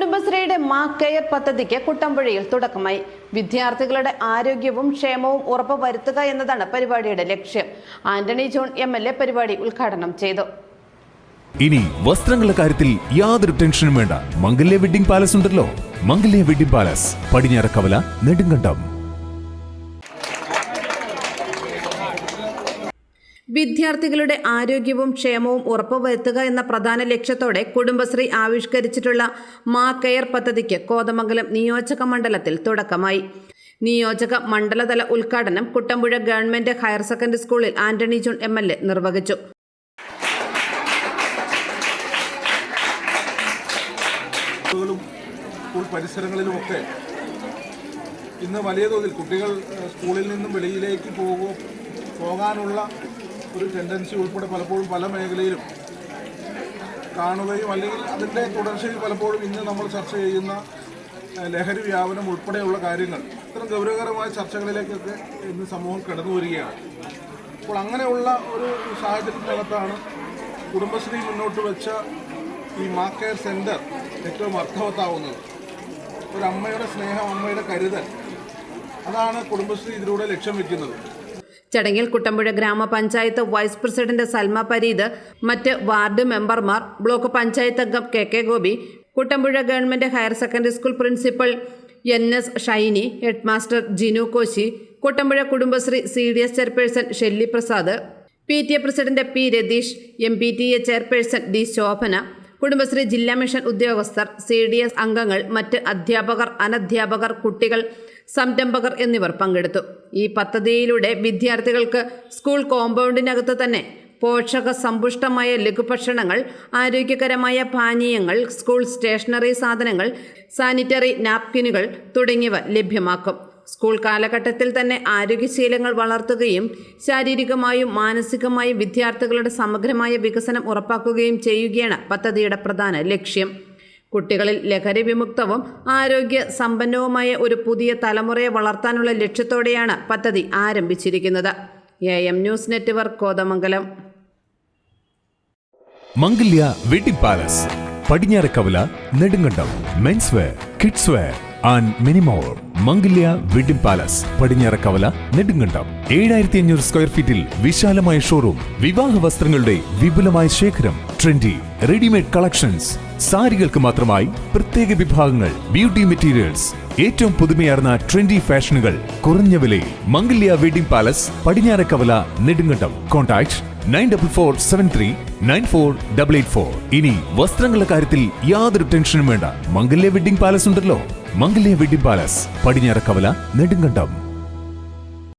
കുടുംബശ്രീയുടെ മാ കെയർ പദ്ധതിക്ക് കുട്ടമ്പുഴയിൽ തുടക്കമായി. വിദ്യാർത്ഥികളുടെ ആരോഗ്യവും ക്ഷേമവും ഉറപ്പുവരുത്തുക എന്നതാണ് പരിപാടിയുടെ ലക്ഷ്യം. Antony John M L A പരിപാടി ഉദ്ഘാടനം ചെയ്തു. ഇനി വസ്ത്രങ്ങളുടെ കാര്യത്തിൽ യാതൊരു ടെൻഷനും വേണ്ട. മംഗല്യ വെഡിംഗ് പാലസ് ഉണ്ടല്ലോ. Mangalya wedding palace. Padinjarakkavala Nedumkandam. വിദ്യാർത്ഥികളുടെ ആരോഗ്യവും ക്ഷേമവും ഉറപ്പുവരുത്തുക എന്ന പ്രധാന ലക്ഷ്യത്തോടെ കുടുംബശ്രീ ആവിഷ്കരിച്ചിട്ടുള്ള മാ കെയർ പദ്ധതിക്ക് കോതമംഗലം നിയോജക മണ്ഡലത്തിൽ തുടക്കമായി. നിയോജക മണ്ഡലതല ഉദ്ഘാടനം കുട്ടമ്പുഴ ഗവൺമെന്റ് ഹയർ സെക്കൻഡറി സ്കൂളിൽ Antony John M L A നിർവഹിച്ചു. സ്കൂൾ പരിസരങ്ങളിലുമൊക്കെ ഇന്ന് വലിയ തോതിൽ കുട്ടികൾ സ്കൂളിൽ നിന്നും വെളിയിലേക്ക് പോകുക പോകാനുള്ള ഒരു ടെൻഡൻസി ഉൾപ്പെടെ പലപ്പോഴും പല മേഖലയിലും കാണുകയും അല്ലെങ്കിൽ അതിന്റെ തുടർച്ചയിൽ പലപ്പോഴും ഇന്ന് നമ്മൾ ചർച്ച ചെയ്യുന്ന ലഹരി വ്യാപനം ഉൾപ്പെടെയുള്ള കാര്യങ്ങൾ ഇത്തരം ഗൗരവകരമായ ചർച്ചകളിലേക്കൊക്കെ ഇന്ന് സമൂഹം കടന്നു വരികയാണ്. അപ്പോൾ അങ്ങനെയുള്ള ഒരു സാഹചര്യത്തിനകത്താണ് കുടുംബശ്രീ മുന്നോട്ട് വെച്ച ഈ മാ കെയർ സെന്റർ ഏറ്റവും അർത്ഥവത്താവുന്നത്. ഒരു അമ്മയുടെ സ്നേഹം അമ്മയുടെ കരുതൽ. അതാണ് കുടുംബശ്രീ ഇതിലൂടെ ലക്ഷ്യം വെക്കുന്നത്. ചടങ്ങിൽ കുട്ടമ്പുഴ ഗ്രാമപഞ്ചായത്ത് വൈസ് പ്രസിഡന്റ് സൽമ പരീദ് മറ്റ് വാർഡ് മെമ്പർമാർ ബ്ലോക്ക് പഞ്ചായത്ത് അംഗം K K Gopi Kuttampuzha government higher secondary school principal N S Shiny headmaster Jinu Koshy Kuttampuzha Kudumbashree C D S chairperson Shelly Prasad P T A president P Ratheesh M P T A chairperson D Shobhana Kudumbashree ജില്ലാ mission ഉദ്യോഗസ്ഥർ C D S അംഗങ്ങൾ മറ്റ് അധ്യാപകർ അനധ്യാപകർ കുട്ടികൾ സംരംഭകർ എന്നിവർ പങ്കെടുത്തു. ഈ പദ്ധതിയിലൂടെ വിദ്യാർത്ഥികൾക്ക് സ്കൂൾ കോമ്പൗണ്ടിനകത്ത് തന്നെ പോഷക സമ്പുഷ്ടമായ ലഘുഭക്ഷണങ്ങൾ ആരോഗ്യകരമായ പാനീയങ്ങൾ സ്കൂൾ സ്റ്റേഷനറി സാധനങ്ങൾ സാനിറ്ററി നാപ്കിനുകൾ തുടങ്ങിയവ ലഭ്യമാക്കും. സ്കൂൾ കാലഘട്ടത്തിൽ തന്നെ ആരോഗ്യശീലങ്ങൾ വളർത്തുകയും ശാരീരികമായും മാനസികമായും വിദ്യാർത്ഥികളുടെ സമഗ്രമായ വികസനം ഉറപ്പാക്കുകയും ചെയ്യുകയാണ് പദ്ധതിയുടെ പ്രധാന ലക്ഷ്യം. കുട്ടികളിൽ ലഹരി വിമുക്തവും ആരോഗ്യ സമ്പന്നവുമായ ഒരു പുതിയ തലമുറയെ വളർത്താനുള്ള ലക്ഷ്യത്തോടെയാണ് പദ്ധതി ആരംഭിച്ചിരിക്കുന്നത്. A M news network Kothamangalam. Mangalya wedding palace Padinjarakkavala Nedumkandam men's wear kids wear and Minimore Mangalya wedding palace Padinjarakkavala Nedumkandam. ഏഴായിരത്തി അഞ്ഞൂറ് സ്ക്വയർ ഫീറ്റിൽ വിശാലമായ ഷോറൂം വിവാഹ വസ്ത്രങ്ങളുടെ വിപുലമായ ശേഖരം ട്രെൻഡി റെഡിമെയ്ഡ് കളക്ഷൻസ് സാരികൾക്ക് മാത്രമായി പ്രത്യേക വിഭാഗങ്ങൾ ബ്യൂട്ടി മെറ്റീരിയൽസ് ഏറ്റവും പുതുമയാർന്ന ട്രെൻഡി ഫാഷനുകൾ കുറഞ്ഞ വിലയിൽ. Mangalya wedding palace Padinjarakkavala Nedumkandam. Contact nine double four seven three nine four double eight four. ഇനി വസ്ത്രങ്ങളുടെ കാര്യത്തിൽ യാതൊരു ടെൻഷനും വേണ്ട. മംഗല്യ വെഡിംഗ് പാലസ് ഉണ്ടല്ലോ. Mangalya wedding palace. Padinjarakkavala Nedumkandam.